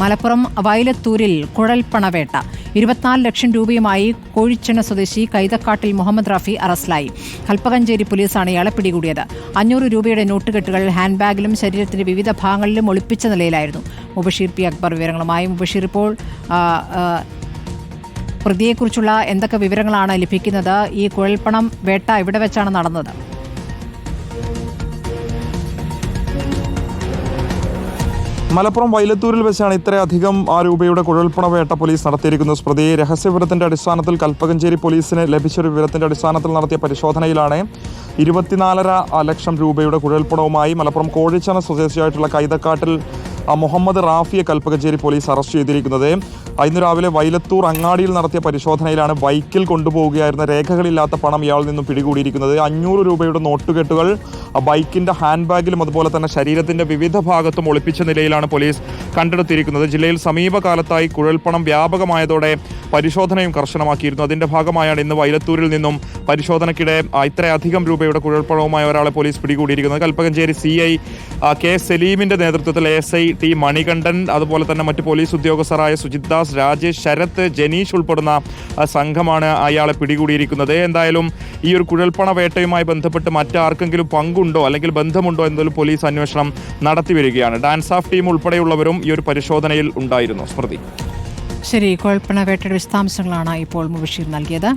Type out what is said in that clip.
മലപ്പുറം വയലത്തൂരിൽ കുഴൽപ്പണവേട്ട ഇരുപത്തിനാല് ലക്ഷം രൂപയുമായി കോഴിച്ചെണ്ണ സ്വദേശി കൈതക്കാട്ടിൽ മുഹമ്മദ് റാഫി അറസ്റ്റിലായി. കൽപ്പകഞ്ചേരി പോലീസാണ് ഇയാളെ പിടികൂടിയത്. അഞ്ഞൂറ് രൂപയുടെ നോട്ടുകെട്ടുകൾ ഹാൻഡ് ബാഗിലും ശരീരത്തിന്റെ വിവിധ ഭാഗങ്ങളിലും ഒളിപ്പിച്ച നിലയിലായിരുന്നു. മുബഷീർ പി. അക്ബർ വിവരങ്ങളുമായി മുബഷീർ ഇപ്പോൾ പ്രതിയെക്കുറിച്ചുള്ള എന്തൊക്കെ വിവരങ്ങളാണ് ലഭിക്കുന്നത്? ഈ കുഴൽപ്പണം വേട്ട എവിടെ വെച്ചാണ് നടന്നത്? മലപ്പുറം വൈലത്തൂരിൽ വെച്ചാണ് ഇത്രയധികം ആ രൂപയുടെ കുഴൽപ്പണ വേട്ട പോലീസ് നടത്തിയിരിക്കുന്നത്. സ്മൃതി രഹസ്യവിവരത്തിന്റെ അടിസ്ഥാനത്തിൽ കൽപ്പകഞ്ചേരി പോലീസിന് ലഭിച്ച ഒരു വിവരത്തിന്റെ അടിസ്ഥാനത്തിൽ നടത്തിയ പരിശോധനയിലാണ് ഇരുപത്തിനാലര ലക്ഷം രൂപയുടെ കുഴൽപ്പണവുമായി മലപ്പുറം കോഴിച്ചന സ്വദേശിയായിട്ടുള്ള കൈതക്കാട്ടിൽ മുഹമ്മദ് റാഫിയെ കൽപ്പകഞ്ചേരി പോലീസ് അറസ്റ്റ് ചെയ്തിരിക്കുന്നത്. ഇന്ന് രാവിലെ വൈലത്തൂർ അങ്ങാടിയിൽ നടത്തിയ പരിശോധനയിലാണ് ബൈക്കിൽ കൊണ്ടുപോവുകയായിരുന്ന രേഖകളില്ലാത്ത പണം ഇയാളിൽ നിന്നും പിടികൂടിയിരിക്കുന്നത്. അഞ്ഞൂറ് രൂപയുടെ നോട്ടുകെട്ടുകൾ ബൈക്കിന്റെ ഹാൻഡ് ബാഗിലും അതുപോലെ തന്നെ ശരീരത്തിന്റെ വിവിധ ഭാഗത്തും ഒളിപ്പിച്ച നിലയിലാണ് പോലീസ് കണ്ടെടുത്തിരിക്കുന്നത്. ജില്ലയിൽ സമീപകാലത്തായി കുഴൽപ്പണം വ്യാപകമായതോടെ പരിശോധനയും കർശനമാക്കിയിരുന്നു. അതിന്റെ ഭാഗമായാണ് ഇന്ന് വൈലത്തൂരിൽ നിന്നും പരിശോധനയ്ക്കിടെ ഇത്രയധികം രൂപയുടെ കുഴൽപ്പണവുമായി ഒരാളെ പോലീസ് പിടികൂടിയിരിക്കുന്നത്. കൽപ്പകഞ്ചേരി സി ഐ കെ സലീമിന്റെ നേതൃത്വത്തിൽ എസ് ഐ ടി മണികണ്ഠൻ അതുപോലെ തന്നെ മറ്റ് പോലീസ് ഉദ്യോഗസ്ഥരായ സുജിത് ദാസ് രാജേഷ് ശരത് ജനീഷ് ഉൾപ്പെടുന്ന സംഘമാണ് അയാളെ പിടികൂടിയിരിക്കുന്നത്. എന്തായാലും ഈ ഒരു കുഴൽപ്പണ വേട്ടയുമായി ബന്ധപ്പെട്ട് മറ്റാർക്കെങ്കിലും പങ്കുണ്ടോ അല്ലെങ്കിൽ ബന്ധമുണ്ടോ എന്നതിൽ പോലീസ് അന്വേഷണം നടത്തി വരികയാണ്. ഡാൻസ് ഓഫ് ടീം ഉൾപ്പെടെയുള്ളവരും ഈ ഒരു പരിശോധനയിൽ ഉണ്ടായിരുന്നു. സ്മൃതി. ശരി കുഴൽപ്പണ വേട്ടയുടെ വിശദാംശങ്ങളാണ് ഇപ്പോൾ മുബഷീർ നൽകിയത്.